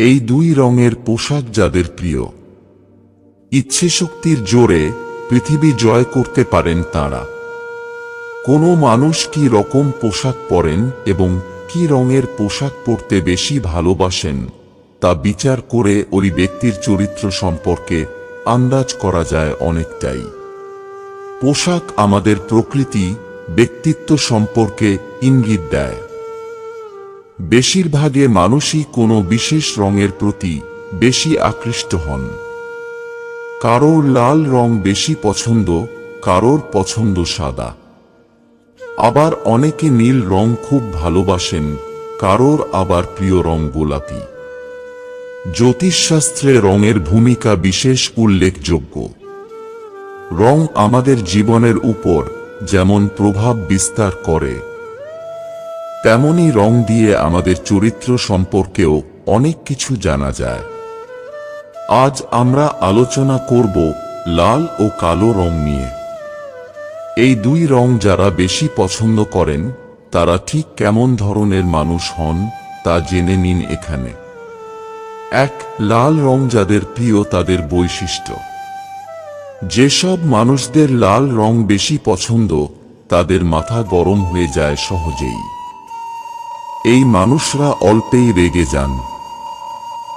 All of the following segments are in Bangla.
এই দুই রঙের পোশাক যাদের প্রিয়। ইচ্ছে শক্তির জোরে পৃথিবী জয় করতে পারেন তারা। কোনো মানুষ কি রকম পোশাক পরেন এবং কি রঙের পোশাক পরতে বেশি ভালোবাসেন, তা বিচার করে ওই ব্যক্তির চরিত্র সম্পর্কে আন্দাজ করা যায় অনেকটাই। পোশাক আমাদের প্রকৃতি, ব্যক্তিত্ব সম্পর্কে ইঙ্গিত দেয়। বেশিরভাগে মানুষই কোনো বিশেষ রঙের প্রতি বেশি আকৃষ্ট হন। কারোর লাল রং বেশি পছন্দ, কারোর পছন্দ সাদা। আবার অনেকে নীল রং খুব ভালোবাসেন, কারোর আবার প্রিয় রং গোলাপি। জ্যোতিষশাস্ত্রে রঙের ভূমিকা বিশেষ উল্লেখযোগ্য। রং আমাদের জীবনের উপর যেমন প্রভাব বিস্তার করে তেমনি রং দিয়ে আমাদের চরিত্র সম্পর্কেও অনেক কিছু জানা যায়। আজ আমরা আলোচনা করব লাল ও কালো রং নিয়ে। এই দুই রং যারা বেশি পছন্দ করেন, তারা ঠিক কেমন ধরনের মানুষ হন, তা জেনে নিন এখানে। এক, লাল রং যাদের প্রিয় তাদের বৈশিষ্ট্য। যেসব মানুষদের লাল রং বেশি পছন্দ, তাদের মাথা গরম হয়ে যায় সহজেই। এই মানুষরা অল্পেই রেগে যান।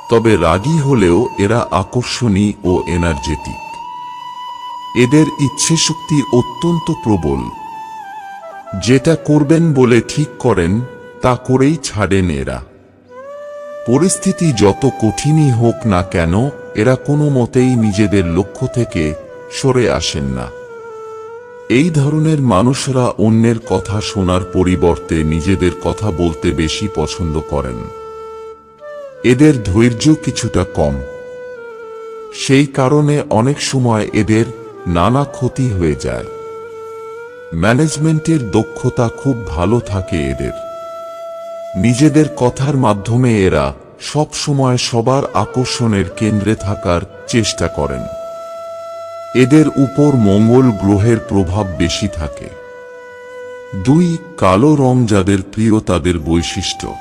তবে রাগী হলেও এরা আকর্ষণী ও এনার্জেটিক এদের ইচ্ছে শক্তি অত্যন্ত প্রবল। যেটা করবেন বলে ঠিক করেন, তা করেই ছাড়েন এরা। পরিস্থিতি যত কঠিনই হোক না কেন, এরা কোনো মতেই নিজেদের লক্ষ্য থেকে সরে আসেন না। এই ধরনের মানুষরা অন্যের কথা শোনার পরিবর্তে নিজেদের কথা বলতে বেশি পছন্দ করেন। এদের ধৈর্য কিছুটা কম। সেই কারণে অনেক সময় এদের নানা ক্ষতি হয়ে যায়। ম্যানেজমেন্টের দক্ষতা খুব ভালো থাকে এদের। নিজেদের কথার মাধ্যমে এরা সব সময় সবার আকর্ষণের কেন্দ্রে থাকার চেষ্টা করেন। এদের উপর মঙ্গল গ্রহের প্রভাব বেশি থাকে। দুই, কালো রং যাদের প্রিয় তাদের বৈশিষ্ট্য।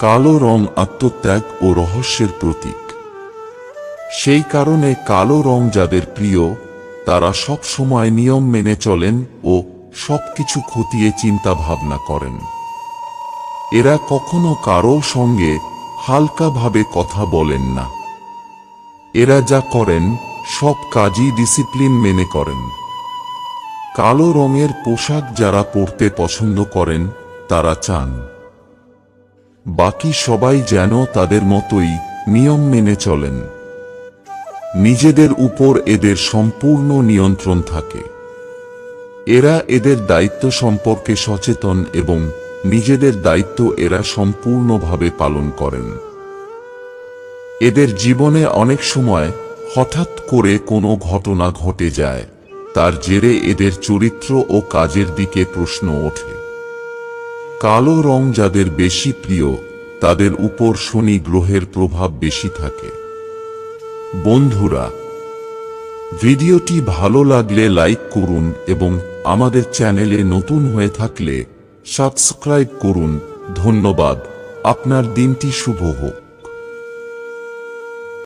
কালো রং আত্মত্যাগ ও রহস্যের প্রতীক। সেই কারণে কালো রং যাদের প্রিয়, তারা সব সময় নিয়ম মেনে চলেন ও সবকিছু খতিয়ে চিন্তা ভাবনা করেন। এরা কখনো কারও সঙ্গে হালকাভাবে কথা বলেন না। এরা যা করেন সব কাজই ডিসিপ্লিন মেনে করেন। কালো রঙের পোশাক যারা পরতে পছন্দ করেন, তারা চান। বাকি সবাই যেন তাদের মতোই নিয়ম মেনে চলেন। নিজেদের উপর এদের সম্পূর্ণ নিয়ন্ত্রণ থাকে। এরা এদের দায়িত্ব সম্পর্কে সচেতন এবং নিজেদের দায়িত্ব এরা সম্পূর্ণভাবে পালন করেন। এদের জীবনে অনেক সময় হঠাৎ করে কোনো ঘটনা ঘটে যায়। তার জেরে এদের চরিত্র ও কাজের দিকে প্রশ্ন ওঠে। কালো রং যাদের বেশি প্রিয়, তাদের উপর শনি গ্রহের প্রভাব বেশি থাকে। বন্ধুরা, ভিডিওটি ভালো লাগলে লাইক করুন এবং আমাদের চ্যানেলে নতুন হয়ে থাকলে সাবস্ক্রাইব করুন। ধন্যবাদ। আপনার দিনটি শুভ হোক।